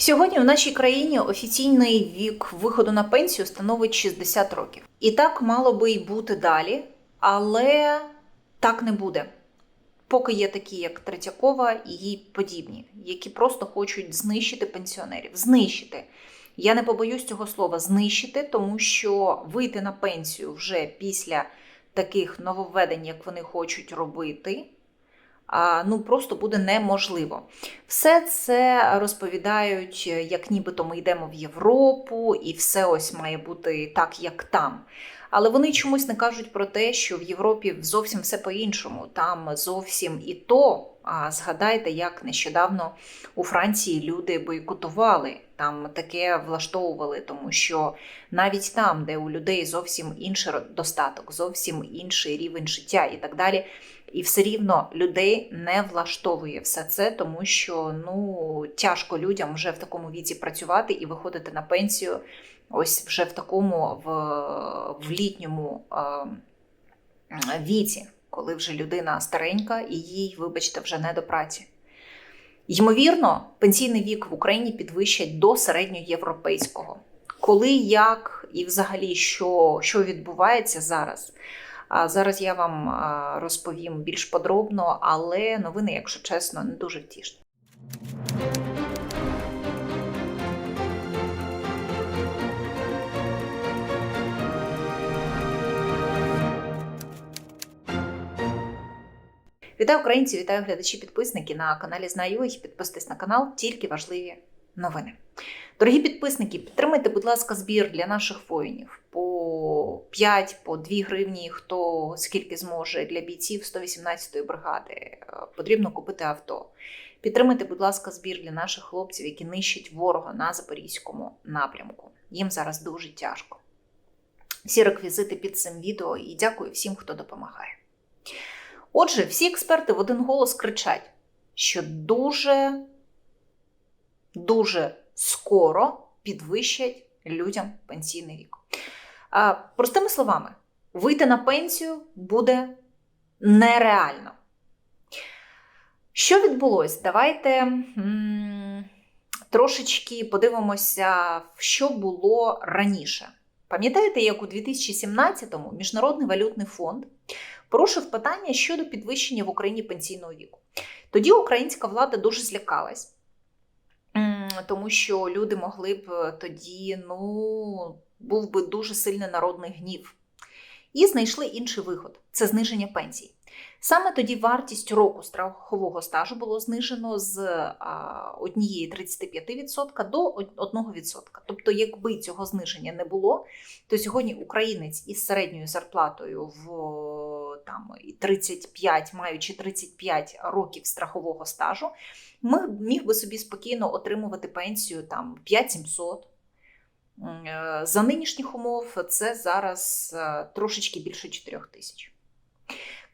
Сьогодні в нашій країні офіційний вік виходу на пенсію становить 60 років. І так мало би й бути далі, але так не буде. Поки є такі, як Третьякова і їй подібні, які просто хочуть знищити пенсіонерів. Знищити. Я не побоюсь цього слова знищити, тому що вийти на пенсію вже після таких нововведень, як вони хочуть робити, ну просто буде неможливо. Все це розповідають, як нібито ми йдемо в Європу, і все ось має бути так, як там. Але вони чомусь не кажуть про те, що в Європі зовсім все по-іншому. Там зовсім і то. А згадайте, як нещодавно у Франції люди бойкотували, там таке влаштовували, тому що навіть там, де у людей зовсім інший достаток, зовсім інший рівень життя і так далі, і все рівно людей не влаштовує все це, тому що ну тяжко людям вже в такому віці працювати і виходити на пенсію. Ось вже в такому в, в літньому е, віці, коли вже людина старенька і їй, вибачте, вже не до праці. Ймовірно, пенсійний вік в Україні підвищать до середньоєвропейського. Коли, як і взагалі що, що відбувається зараз. А зараз я вам розповім більш подробно, але новини, якщо чесно, не дуже втішні. Вітаю українці, вітаю глядачі, підписники на каналі Знаю їх. Підписуйтесь на канал, тільки важливі новини. Дорогі підписники, підтримайте, будь ласка, збір для наших воїнів по 5, по 2 гривні, хто скільки зможе для бійців 118-ї бригади. Потрібно купити авто. Підтримайте, будь ласка, збір для наших хлопців, які нищать ворога на запорізькому напрямку. Їм зараз дуже тяжко. Всі реквізити під цим відео і дякую всім, хто допомагає. Отже, всі експерти в один голос кричать, що дуже, дуже скоро підвищать людям пенсійний вік. А, Простими словами, вийти на пенсію буде нереально. Що відбулось? Давайте м- трошечки подивимося, що було раніше. Пам'ятаєте, як у 2017-му Міжнародний валютний фонд порушив питання щодо підвищення в Україні пенсійного віку. Тоді українська влада дуже злякалась, тому що люди могли б тоді, ну, був би дуже сильний народний гнів. І знайшли інший виход це зниження пенсій. Саме тоді вартість року страхового стажу було знижено з однієї 35% до 1%. Тобто, якби цього зниження не було, то сьогодні українець із середньою зарплатою в там 35, маючи 35 років страхового стажу, ми міг би собі спокійно отримувати пенсію там 5700. За нинішніх умов це зараз трошечки більше 4 тисяч.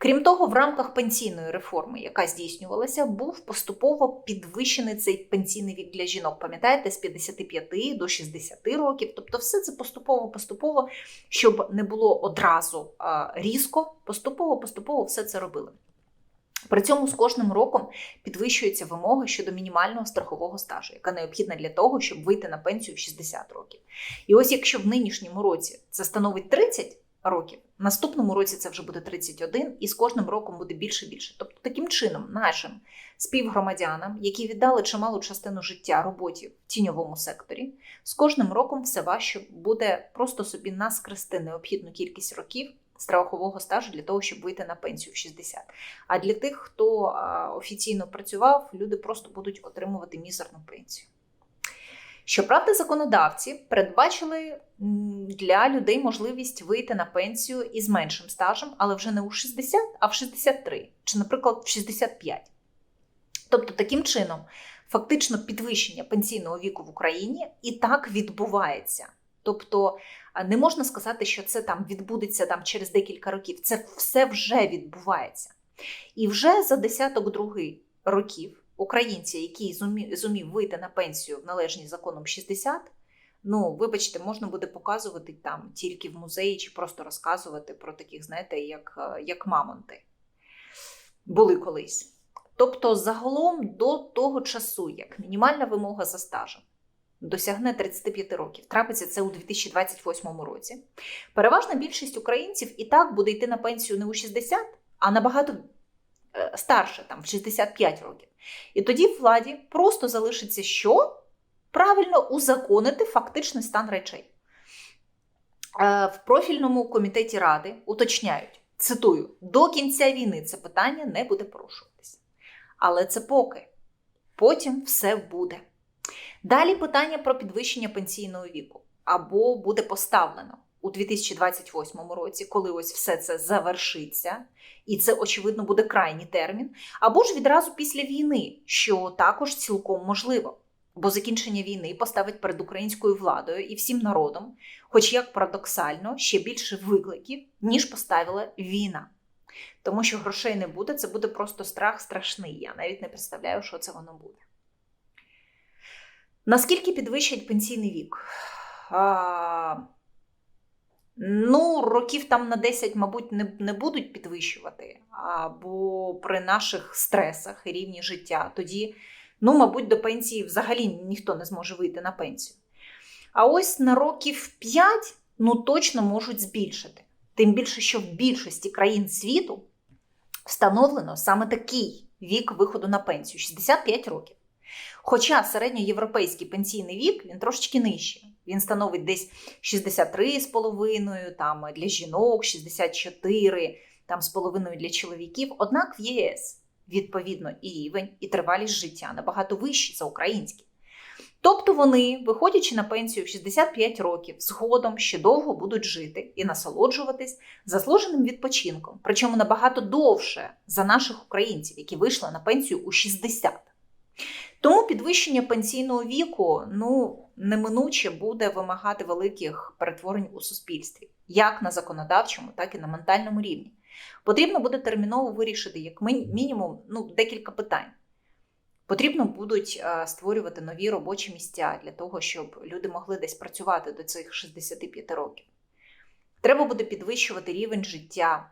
Крім того, в рамках пенсійної реформи, яка здійснювалася, був поступово підвищений цей пенсійний вік для жінок. Пам'ятаєте, з 55 до 60 років. Тобто, все це поступово-поступово, щоб не було одразу різко, поступово-поступово все це робили. При цьому з кожним роком підвищується вимога щодо мінімального страхового стажу, яка необхідна для того, щоб вийти на пенсію в 60 років. І ось якщо в нинішньому році це становить 30 років, наступному році це вже буде 31, і з кожним роком буде більше і більше. Тобто, таким чином, нашим співгромадянам, які віддали чималу частину життя роботі в тіньовому секторі, з кожним роком все важче буде просто собі наскрести необхідну кількість років страхового стажу для того, щоб вийти на пенсію в 60. А для тих, хто офіційно працював, люди просто будуть отримувати мізерну пенсію. Щоправда, законодавці передбачили для людей можливість вийти на пенсію із меншим стажем, але вже не у 60, а в 63, чи, наприклад, в 65. Тобто, таким чином, фактично підвищення пенсійного віку в Україні і так відбувається. Тобто не можна сказати, що це там відбудеться там через декілька років. Це все вже відбувається. І вже за десяток другий років українці, який зумів, вийти на пенсію в належній законом 60, ну, вибачте, можна буде показувати там тільки в музеї чи просто розказувати про таких, знаєте, як, як мамонти. Були колись. Тобто, загалом до того часу, як мінімальна вимога за стажем досягне 35 років, трапиться це у 2028 році, переважна більшість українців і так буде йти на пенсію не у 60, а набагато е, старше, там в 65 років. І тоді владі просто залишиться що? Правильно узаконити фактичний стан речей. Е, В профільному комітеті Ради уточняють, цитую, до кінця війни це питання не буде порушуватися. Але це поки. Потім все буде. Далі питання про підвищення пенсійного віку або буде поставлено у 2028 році, коли ось все це завершиться, і це, очевидно, буде крайній термін, або ж відразу після війни, що також цілком можливо. Бо закінчення війни поставить перед українською владою і всім народом, хоч як парадоксально, ще більше викликів, ніж поставила війна. Тому що грошей не буде, це буде просто страх страшний. Я навіть не представляю, що це воно буде. Наскільки підвищать пенсійний вік? А, ну, років там на 10, мабуть, не, не будуть підвищувати, або при наших стресах і рівні життя. Тоді, ну, мабуть, до пенсії взагалі ніхто не зможе вийти на пенсію. А ось на років 5 ну, точно можуть збільшити. Тим більше, що в більшості країн світу встановлено саме такий вік виходу на пенсію 65 років. Хоча середньоєвропейський пенсійний вік він трошечки нижчий. Він становить десь 63,5, там для жінок 64, там з половиною для чоловіків. Однак в ЄС відповідно і рівень, і тривалість життя набагато вищі за українські. Тобто вони, виходячи на пенсію в 65 років, згодом ще довго будуть жити і насолоджуватись заслуженим відпочинком, причому набагато довше за наших українців, які вийшли на пенсію у 60. Тому підвищення пенсійного віку ну, неминуче буде вимагати великих перетворень у суспільстві, як на законодавчому, так і на ментальному рівні. Потрібно буде терміново вирішити, як мінімум, ну, декілька питань. Потрібно будуть е, створювати нові робочі місця для того, щоб люди могли десь працювати до цих 65 років. Треба буде підвищувати рівень життя,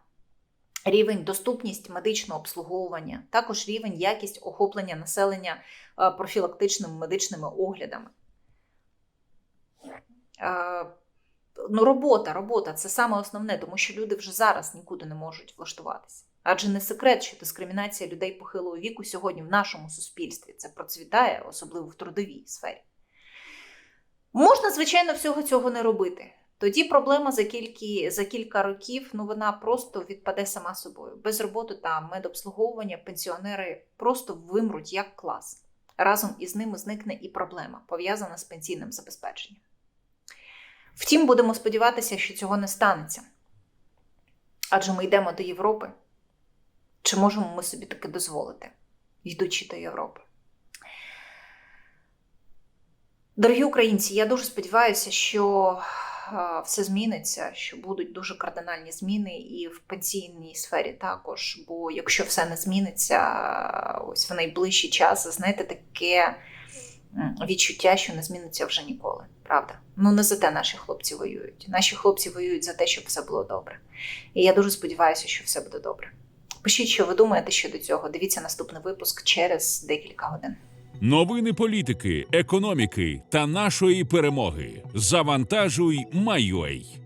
рівень доступність медичного обслуговування, також рівень якість охоплення населення е, профілактичними медичними оглядами. Ну, робота, робота це саме основне, тому що люди вже зараз нікуди не можуть влаштуватися. Адже не секрет, що дискримінація людей похилого віку сьогодні в нашому суспільстві це процвітає, особливо в трудовій сфері. Можна, звичайно, всього цього не робити. Тоді проблема за кілька, за кілька років ну, вона просто відпаде сама собою. Без роботи та медобслуговування пенсіонери просто вимруть як клас. Разом із ними зникне і проблема, пов'язана з пенсійним забезпеченням. Втім, будемо сподіватися, що цього не станеться. Адже ми йдемо до Європи. Чи можемо ми собі таке дозволити, йдучи до Європи? Дорогі українці, я дуже сподіваюся, що все зміниться, що будуть дуже кардинальні зміни і в пенсійній сфері також. Бо якщо все не зміниться, ось в найближчий час, знаєте, таке відчуття, що не зміниться вже ніколи. Правда? Ну не за те наші хлопці воюють. Наші хлопці воюють за те, щоб все було добре. І я дуже сподіваюся, що все буде добре. Пишіть, що ви думаєте щодо цього. Дивіться наступний випуск через декілька годин. Новини політики, економіки та нашої перемоги. Завантажуй, майой.